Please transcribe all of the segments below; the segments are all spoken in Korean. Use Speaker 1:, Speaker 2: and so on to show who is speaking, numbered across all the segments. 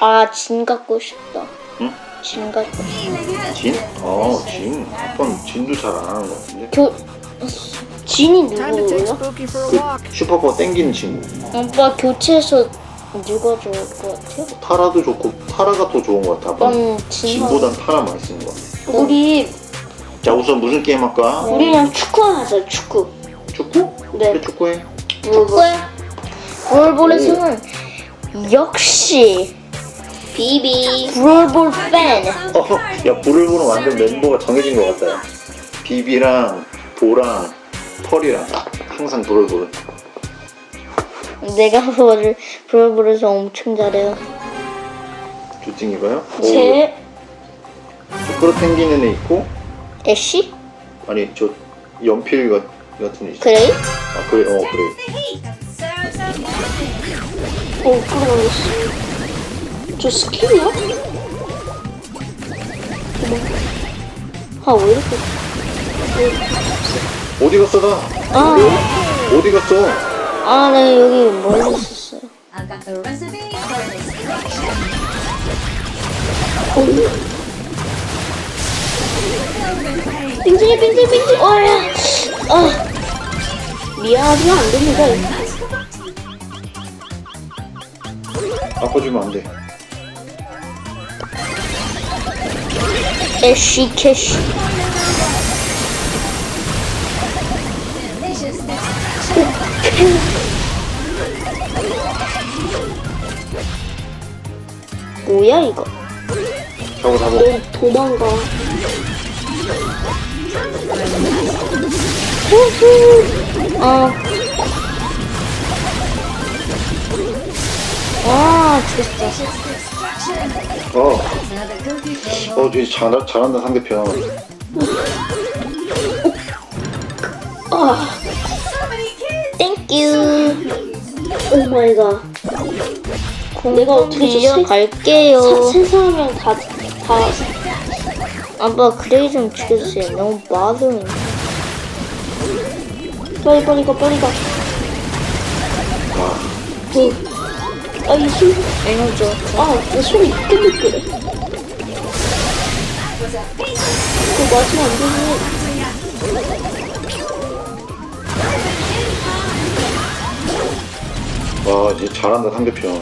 Speaker 1: 아, 진 갖고 싶다.
Speaker 2: 응?
Speaker 1: 진 갖고 싶다.
Speaker 2: 진? 어, 진. 아빠는 진도 잘 안 하는 것 같은데.
Speaker 1: 교, 진이 누구예요?
Speaker 2: 그. 슈퍼파워 땡기는 친구.
Speaker 1: 오빠 교체해서 누가 좋을 것 같아요?
Speaker 2: 타라도 좋고 타라가 더 좋은 것 같아. 아빠.
Speaker 1: 난 진.
Speaker 2: 진보단 타라 많이 쓰는 것 같아.
Speaker 1: 우리
Speaker 2: 자, 우선 무슨 게임 할까?
Speaker 1: 우리랑 축구 하자. 축구.
Speaker 2: 축구?
Speaker 1: 네.
Speaker 2: 그래, 축구해.
Speaker 1: 축구에 브롤볼에서는 역시 비비 브롤볼 팬.
Speaker 2: 어, 야, 불을 보는 완전 멤버가 정해진 것 같다. 야. 비비랑 보랑 펄이랑 항상 불을 보는.
Speaker 1: 내가 브롤 브롤볼에서 엄청 잘해요.
Speaker 2: 조찡이가요?
Speaker 1: 제
Speaker 2: 끌어당기는 애 있고
Speaker 1: 애쉬
Speaker 2: 아니 저 연필 같, 같은 애 있어.
Speaker 1: 그레이?
Speaker 2: 아 그래, 어 그래.
Speaker 1: 어 끌어올렸어. 저 스킬이야? 아왜 이렇게?
Speaker 2: 어디 갔어 나?
Speaker 1: 아,
Speaker 2: 어디 갔어?
Speaker 1: 아, 내가 여기 멀리 있었어요. 빙질이 빙질 빙질. 어야. 아. 미안하지만 안 됩니다.
Speaker 2: 아빠 주면 안 돼.
Speaker 1: 애쉬 캐쉬.
Speaker 3: Delicious
Speaker 1: 뭐야 이거?
Speaker 2: 잡아 잡아.
Speaker 1: 너 도망가. 후후. 아. 아, 죽었 어.
Speaker 2: 어, 어, 되게 잘 잘한다 상대편.
Speaker 1: 아. 땡큐. 오 마이 갓. 내가 어떻게
Speaker 4: 빌려
Speaker 1: 갈게요.
Speaker 4: 세상이랑 다, 다,
Speaker 1: 아빠 그레이 좀 죽여주세요. 너무 bothering.
Speaker 4: 빨리, 빨리 가, 빨리 가. 그, 아, 이 손,
Speaker 1: 에너지.
Speaker 4: 아, 내 손이 미끌미끌해. 그거 맞으면 안 되지.
Speaker 2: 와, 이제 잘한다 상대편.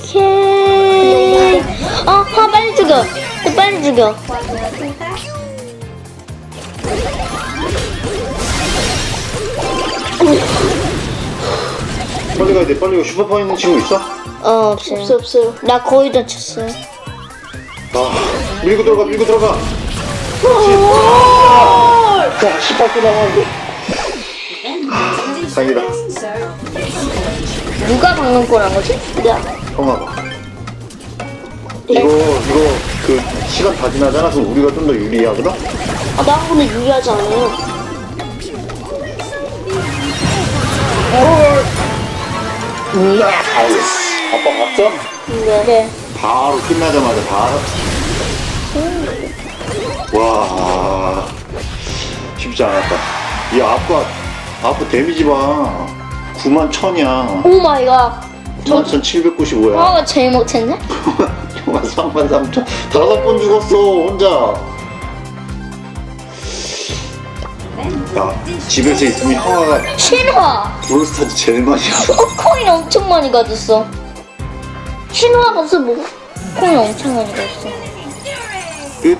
Speaker 1: 오케이. 아, 아 빨리 죽여. 너 빨리 죽여.
Speaker 2: 빨리 가야 돼. 빨리 가. 슈퍼파워 있는 친구 있어?
Speaker 1: 어 없어요.
Speaker 4: 없어, 없어요.
Speaker 1: 나 거의 다 쳤어요.
Speaker 2: 아, 밀고 들어가, 밀고 들어가. 자, 18분 남았는데. 다행이다.
Speaker 1: 누가 방금 골한 거지?
Speaker 4: 내가,
Speaker 2: 형아봐. 이거, 이거, 그, 시간 다 지나잖아. 그럼 우리가 좀 더 유리하거든?
Speaker 4: 아, 나 근데 유리하지 않아요.
Speaker 2: 아빠 봤어?
Speaker 1: 네.
Speaker 2: 바로 끝나자마자 바로. 와, 쉽지 않았다. 이 아빠, 아빠 데미지 봐. 9만 천이야.
Speaker 1: 오 마이 갓.
Speaker 2: 9만 천 795야.
Speaker 1: 아 제일 못했네.
Speaker 2: 형아 3만 3천. 다섯 번 죽었어, 혼자. 야, 집에서 있으면 형아가
Speaker 1: 신화.
Speaker 2: 브롤스타즈 제일 많이 하고.
Speaker 1: 어 코인 엄청 많이 가졌어. 신화 가서 뭐 코인 엄청 많이 가졌어.
Speaker 2: 끝.